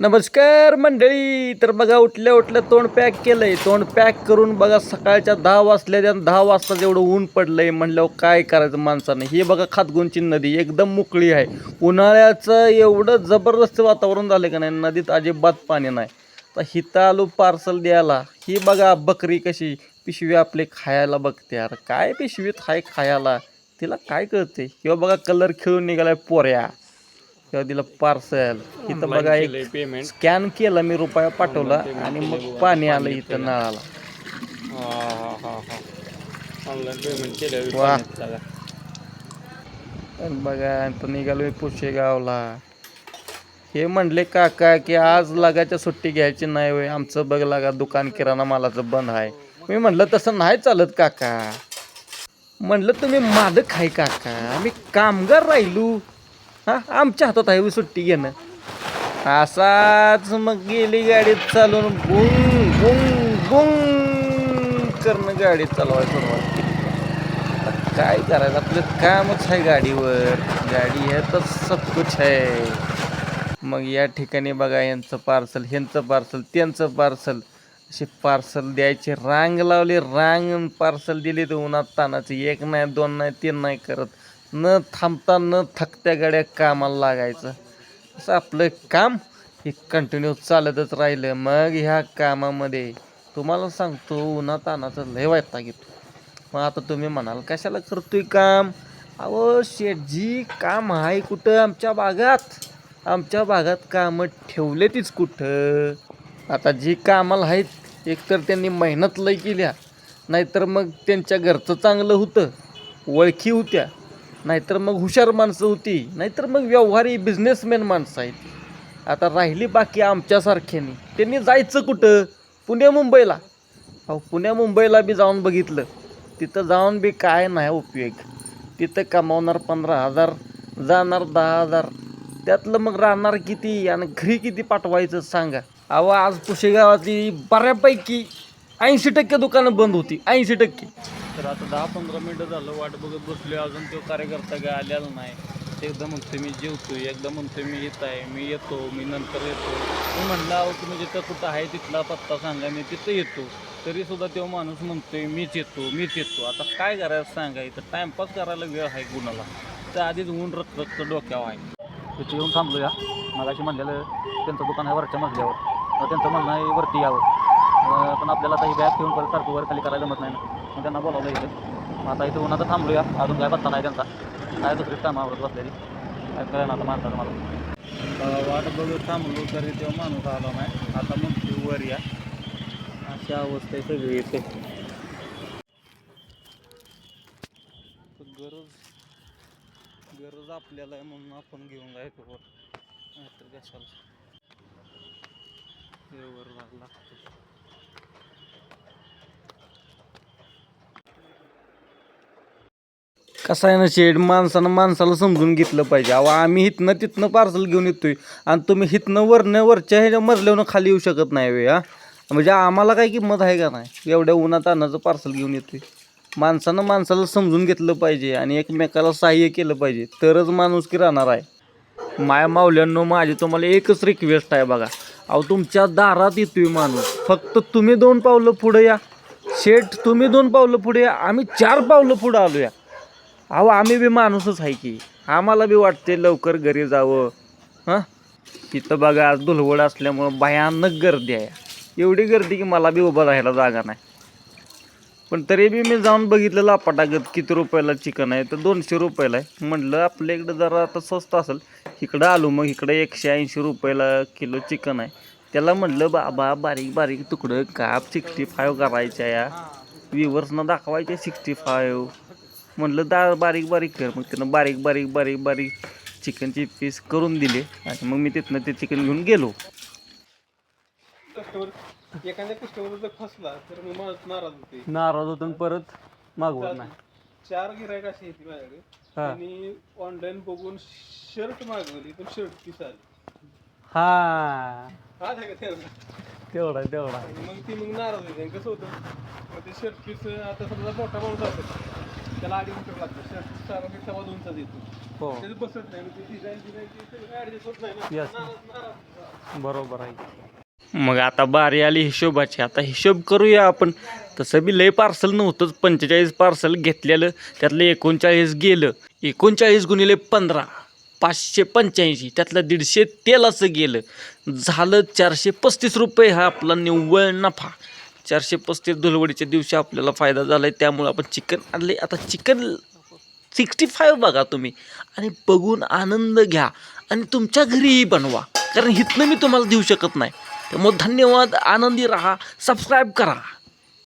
नमस्कार मंडळी तर बघा उठल्या उठल्या तोंड पॅक केलंय. तोंड पॅक करून बघा सकाळच्या दहा वाजल्या दहा वाजता जेवढं ऊन पडलंय. म्हणल्यावर काय करायचं माणसानं? हे बघा खातगुंची नदी एकदम मोकळी आहे. उन्हाळ्याचं एवढं जबरदस्त वातावरण झालं का नाही? नदीत अजिबात पाणी नाही. तर हिथं आलो पार्सल द्यायला. ही बघा बकरी कशी पिशवी आपले खायला बघते. यार काय पिशवीत हाय खायला? तिला काय कळते किंवा बघा कलर खेळून निघालाय पोऱ्या. किंवा दिलं पार्सल इथं बघा एक पेमेंट स्कॅन केलं मी रुपया पाठवला आणि मग पाणी आलं इथं नळाला. ऑनलाईन पेमेंट केलं. बघा तो निघालो मी पुशेगावला. हे म्हणले काका की आज लगाच्या सुट्टी घ्यायची नाही होय आमचं बघ लागा दुकान किराणा मालाचं बंद आहे. मी म्हणलं तसं नाही चालत काका. म्हणलं तुम्ही माझं खाय काका आम्ही कामगार राहिलो. हा आमच्या हातात आहे सुट्टी घेणं. असाच मग गेली गाडीत चालून गुंग गुंग गुंग करणं गाडी चालवायला सुरुवात केली. काय करायचं आपलं कामच आहे गाडीवर. गाडी हे तर सब कुछ आहे. मग या ठिकाणी बघा यांचं पार्सल ह्यांचं पार्सल त्यांचं पार्सल असे पार्सल द्यायचे रांग लावली रांग पार्सल दिली तर उन्हात तानाचे एक नाही दोन नाही तीन नाही करत. न थांबता न थकत्या गाड्या कामाला लागायचं. असं आपलं काम हे कंटिन्यू चालतच राहिलं. मग ह्या कामामध्ये तुम्हाला सांगतो उन्हा तानाचं लय वाटता घेतो. मग आता तुम्ही म्हणाल कशाला करतोय काम? अहो शेठजी काम आहे कुठं? आमच्या भागात. आमच्या भागात कामं ठेवले तीच कुठं? आता जी कामाला आहेत एकतर त्यांनी मेहनत लय केल्या नाहीतर मग त्यांच्या घरचं चांगलं होतं ओळखी होत्या. नाहीतर मग हुशार माणसं होती नाहीतर मग व्यवहारी बिझनेसमॅन माणसं आहेत. आता राहिली बाकी आमच्यासारख्यानी. त्यांनी जायचं कुठं? पुणे मुंबईला. अहो पुण्या मुंबईला बी जाऊन बघितलं. तिथं जाऊन बी काय नाही उपयोग. तिथं कमावणार पंधरा हजार जाणार दहा हजार. त्यातलं मग राहणार किती आणि घरी किती पाठवायचं सांगा. अहो आज पुशेगावातली बऱ्यापैकी ऐंशी टक्के दुकानं बंद होती. ऐंशी टक्के. तर आता दहा पंधरा मिनटं झालं वाट बघत बसलो अजून तो कार्यकर्ता काय आलेला नाही. एकदा म्हणतोय मी जेवतोय. एकदा म्हणतोय मी येत आहे. मी येतो. मी नंतर येतो. मी म्हणलं अहो तुम्ही जिथं कुठं आहे तिथला पत्ता सांगा. मी तिथं येतो. तरी सुद्धा तो माणूस म्हणतोय मीच येतो मीच येतो. आता काय करायचं सांगा? इथं टाइमपास करायला वेळ आहे कुणाला? तर आधीच ऊन रक्त रक्त डोक्यावर आहे. तिथे येऊन थांबलो या मगाशी म्हणलेलं त्यांचं दुकान आहे वरच्या मजल्यावर. त्यांचं म्हणणं आहे वरती यावं. पण आपल्याला आता ही बॅग घेऊन परत सारखं वर खाली करायला जमत नाही ना. मग त्यांना बोलावलं इथं. आता इथं उन्हाचं थांबलो या अजून काय पत्ता नाही त्यांचा. काय दुसरीच कामावर बसलेली. काय कळलं आता माणसाचं मला. वाट बघत थांबलो तरी तो माणूस आला नाही. आता मग वर या. अशा अवस्था सगळी येते गरज गरज आपल्याला आहे म्हणून आपण घेऊन जायचो वर. नाहीतर कशाला? लागतं कसं आहे ना शेड? माणसानं माणसाला समजून घेतलं पाहिजे. अहो आम्ही हिथनं तिथनं पार्सल घेऊन येतोय आणि तुम्ही हिथनं वरनं वरच्या ह्याच्या मजल्यावरनं खाली येऊ शकत नाही वे हा? म्हणजे आम्हाला काय किंमत आहे का नाही? एवढ्या उन्हात अन्नाचं पार्सल घेऊन येतोय. माणसानं माणसाला समजून घेतलं पाहिजे आणि एकमेकाला सहाय्य केलं पाहिजे. तरच माणूस की राहणार आहे. माया मावल्यांनो माझी तुम्हाला एकच रिक्वेस्ट आहे बघा. अहो तुमच्या दारात येतोय माणूस. फक्त तुम्ही दोन पावलं पुढे या. शेठ तुम्ही दोन पावलं पुढे या. आम्ही चार पावलं पुढं आलो या अहो आम्ही बी माणूसच आहे की. आम्हाला बी वाटते लवकर घरी जावं. हां? तिथं बघा आज धुलवड असल्यामुळं भयानक गर्दी आहे. एवढी गर्दी की मला बी उभं राहायला जागा नाही. पण तरी बी मी जाऊन बघितलं लापाटागत किती रुपयाला चिकन आहे तर दोनशे रुपयाला आहे. म्हटलं आपल्या इकडं जरा आता स्वस्त असेल. इकडं आलो मग इकडं एकशे ऐंशी रुपयाला किलो चिकन आहे. त्याला म्हटलं बाबा बारीक बारीक तुकडं काप सिक्स्टी फाईव्ह करायच्या या. व्हिवर्सना दाखवायच्या सिक्स्टी फाईव्ह म्हटलं दा बारीक बारीक कर. मग त्यानं बारीक बारीक बारीक बारीक चिकनचे पीस करून दिले. आणि मग मी तिथनं ते चिकन घेऊन गेलो. कस्टमर एखाद्या कस्टमर जर फसला तर मी माणूस नाराज होते. नाराज होतो परत मागवत नाही. चार गिरायक अशी येते माझ्याकडे. हा. आणि ऑनलाईन बघून शर्ट मागवली पण शर्ट पीस आली. हा. हा का तेवढा? तेवढा आणि मग ती मग नाराज होते आणि कसं होतं? मग ते शर्ट पीस आता समजा मोठा माणूस असेल. त्याला अडीच मीटर लागतं. सारा मी सव्वा दोनचा देतो. हो. त्याचं बसत नाही. म्हणजे डिझाईन होत नाही Yes. बरोबर आहे. मग आता बारी आली हिशोबाची. आता हिशोब करूया आपण. तसं बी लय पार्सल नव्हतंच. पंचेचाळीस पार्सल घेतलेलं. त्यातलं एकोणचाळीस गेलं. एकोणचाळीस गुणिले पंधरा. पाचशे पंच्याऐंशी. त्यातलं दीडशे तेलाचं गेलं. झालं चारशे पस्तीस रुपये हा आपला निव्वळ नफा. चारशे पस्तीस धुलवडीच्या दिवशी आपल्याला फायदा झाला आहे त्यामुळे आपण चिकन आणले. आता चिकन सिक्स्टी फाईव्ह बघा तुम्ही आणि बघून आनंद घ्या आणि तुमच्या घरीही बनवा कारण इथनं मी तुम्हाला देऊ शकत नाही. त्यामुळे धन्यवाद आनंदी राहा सबस्क्राईब करा.